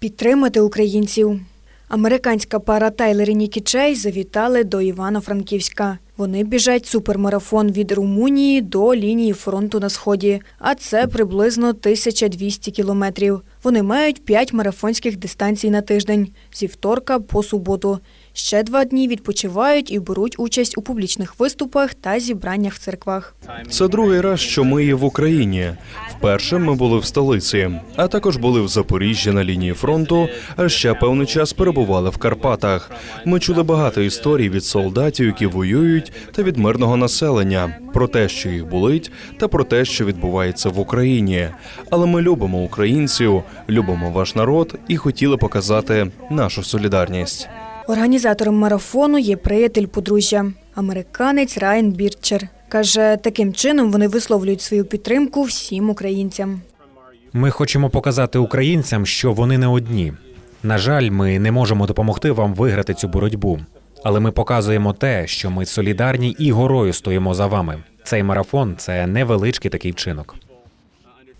Підтримати українців. Американська пара Тайлер і Нікі Чей завітали до Івано-Франківська. Вони біжать супермарафон від Румунії до лінії фронту на сході, а це приблизно 1200 кілометрів. Вони мають 5 марафонських дистанцій на тиждень зі вторка по суботу. Ще два дні відпочивають і беруть участь у публічних виступах та зібраннях в церквах. Це другий раз, що ми є в Україні. Вперше ми були в столиці, а також були в Запоріжжі на лінії фронту. А ще певний час перебували в Карпатах. Ми чули багато історій від солдатів, які воюють, та від мирного населення про те, що їх болить, та про те, що відбувається в Україні. Але ми любимо українців, любимо ваш народ і хотіли показати нашу солідарність. Організатором марафону є приятель подружжя, американець Райан Бірчер. Каже, таким чином вони висловлюють свою підтримку всім українцям. Ми хочемо показати українцям, що вони не одні. На жаль, ми не можемо допомогти вам виграти цю боротьбу. Але ми показуємо те, що ми солідарні і горою стоїмо за вами. Цей марафон це невеличкий такий вчинок.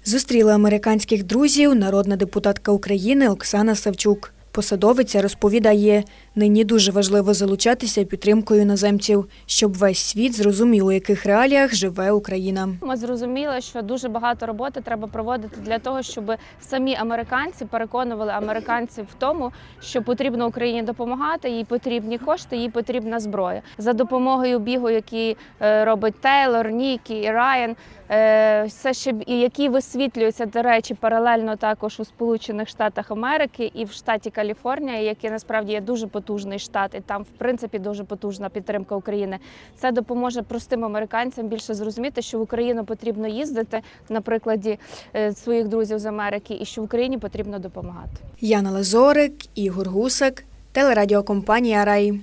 Зустріла американських друзів народна депутатка України Оксана Савчук. Посадовиця розповідає, нині дуже важливо залучатися підтримкою іноземців, щоб весь світ зрозумів, у яких реаліях живе Україна. Ми зрозуміли, що дуже багато роботи треба проводити для того, щоб самі американці переконували американців в тому, що потрібно Україні допомагати, їй потрібні кошти, їй потрібна зброя. За допомогою бігу, який е, робить Тейлор, Нікі і Райан, е, все ще які висвітлюються до речі паралельно також у Сполучених Штатах Америки і в штаті Каліфорнія, який насправді є дуже потужний штат, і там в принципі дуже потужна підтримка України. Це допоможе простим американцям більше зрозуміти, що в Україну потрібно їздити на прикладі е, своїх друзів з Америки, і що в Україні потрібно допомагати. Яна Лазорик, Ігор Гусак, телерадіокомпанія Рай.